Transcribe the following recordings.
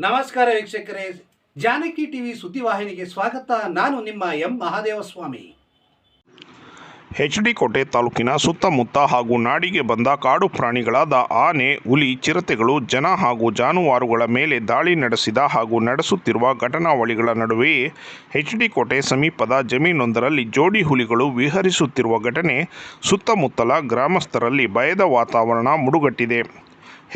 ನಮಸ್ಕಾರ ವೀಕ್ಷಕರೇ. ಜಾನಕಿ ಟಿವಿ ಸುದ್ದಿವಾಹಿನಿಗೆ ಸ್ವಾಗತ. ನಾನು ನಿಮ್ಮ ಎಂ. ಮಹಾದೇವಸ್ವಾಮಿ. ಎಚ್ ಡಿ ಕೋಟೆ ತಾಲೂಕಿನ ಸುತ್ತಮುತ್ತ ಹಾಗೂ ನಾಡಿಗೆ ಬಂದ ಕಾಡು ಪ್ರಾಣಿಗಳಾದ ಆನೆ, ಹುಲಿ, ಚಿರತೆಗಳು, ಜನ ಹಾಗೂ ಜಾನುವಾರುಗಳ ಮೇಲೆ ದಾಳಿ ನಡೆಸಿದ ಹಾಗೂ ನಡೆಸುತ್ತಿರುವ ಘಟನಾವಳಿಗಳ ನಡುವೆಯೇ ಎಚ್ ಡಿ ಕೋಟೆ ಸಮೀಪದ ಜಮೀನೊಂದರಲ್ಲಿ ಜೋಡಿ ಹುಲಿಗಳು ವಿಹರಿಸುತ್ತಿರುವ ಘಟನೆ ಸುತ್ತಮುತ್ತಲ ಗ್ರಾಮಸ್ಥರಲ್ಲಿ ಭಯದ ವಾತಾವರಣ ಮುಡುಗಟ್ಟಿದೆ.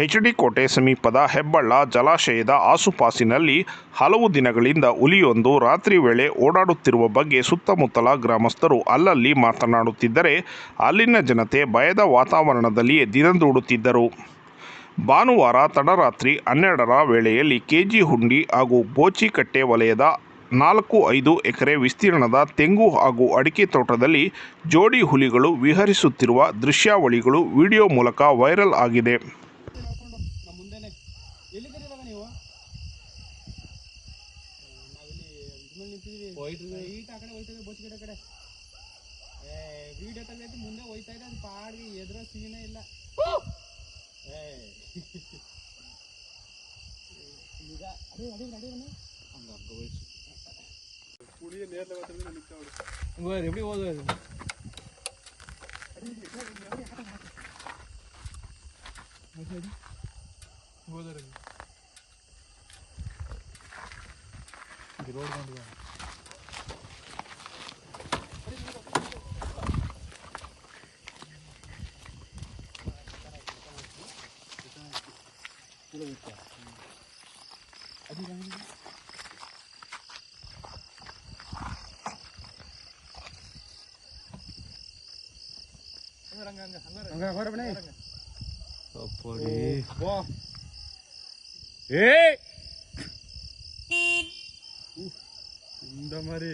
ಎಚ್ ಡಿ ಕೋಟೆ ಸಮೀಪದ ಹೆಬ್ಬಳ್ಳ ಜಲಾಶಯದ ಆಸುಪಾಸಿನಲ್ಲಿ ಹಲವು ದಿನಗಳಿಂದ ಹುಲಿಯೊಂದು ರಾತ್ರಿ ವೇಳೆ ಓಡಾಡುತ್ತಿರುವ ಬಗ್ಗೆ ಸುತ್ತಮುತ್ತಲ ಗ್ರಾಮಸ್ಥರು ಅಲ್ಲಲ್ಲಿ ಮಾತನಾಡುತ್ತಿದ್ದರೆ ಅಲ್ಲಿನ ಜನತೆ ಭಯದ ವಾತಾವರಣದಲ್ಲಿಯೇ ದಿನದೂಡುತ್ತಿದ್ದರು. ಭಾನುವಾರ ತಡರಾತ್ರಿ ಹನ್ನೆರಡರ ವೇಳೆಯಲ್ಲಿ ಕೆಜಿ ಹುಂಡಿ ಹಾಗೂ ಬೋಚಿಕಟ್ಟೆ ವಲಯದ ನಾಲ್ಕು ಐದು ಎಕರೆ ವಿಸ್ತೀರ್ಣದ ತೆಂಗು ಹಾಗೂ ಅಡಿಕೆ ತೋಟದಲ್ಲಿ ಜೋಡಿ ಹುಲಿಗಳು ವಿಹರಿಸುತ್ತಿರುವ ದೃಶ್ಯಾವಳಿಗಳು ವಿಡಿಯೋ ಮೂಲಕ ವೈರಲ್ ಆಗಿದೆ. ಮುಂದೆನೆ ಎಲ್ಲಿದ್ದೀರಿ ಇವಾಗ ನೀವು ನಾವಿಲ್ಲಿ ಇದ್ಮೇಲೆ ನಿಂತಿದ್ದೀವಿ ಈಟ್ ಆ ಕಡೆ ಹೋಯ್ತದೆ ಬೋಚಿಗಡೆ ಕಡೆ ಏ ವೀಡಿಯೋ ತೆಗೆದು ಮುಂದೆ ಹೋಯ್ತಾ ಇದೆ ಅದು ಪಾಡಿಗೆ ಎದುರೋ ಸೀನೇ ಇಲ್ಲ ಏ ಈಗ ಅದೇ ಅದೇ ಅದೇ ಹಂಗ ಹಂಗ ಹೋಯ್ತು ಕುಡಿಯ ನೇರ್ಲೆ ಮಾತ್ರ ನಿಂತ್ಕೊಂಡು எப்படி ஓதுவாரு గోదరది ఇది రోడ్ బండి అది அங்க அங்க அங்க அங்க. போறப்பனே அப்படி. போ. ಏ ಇಂದ ಮರಿ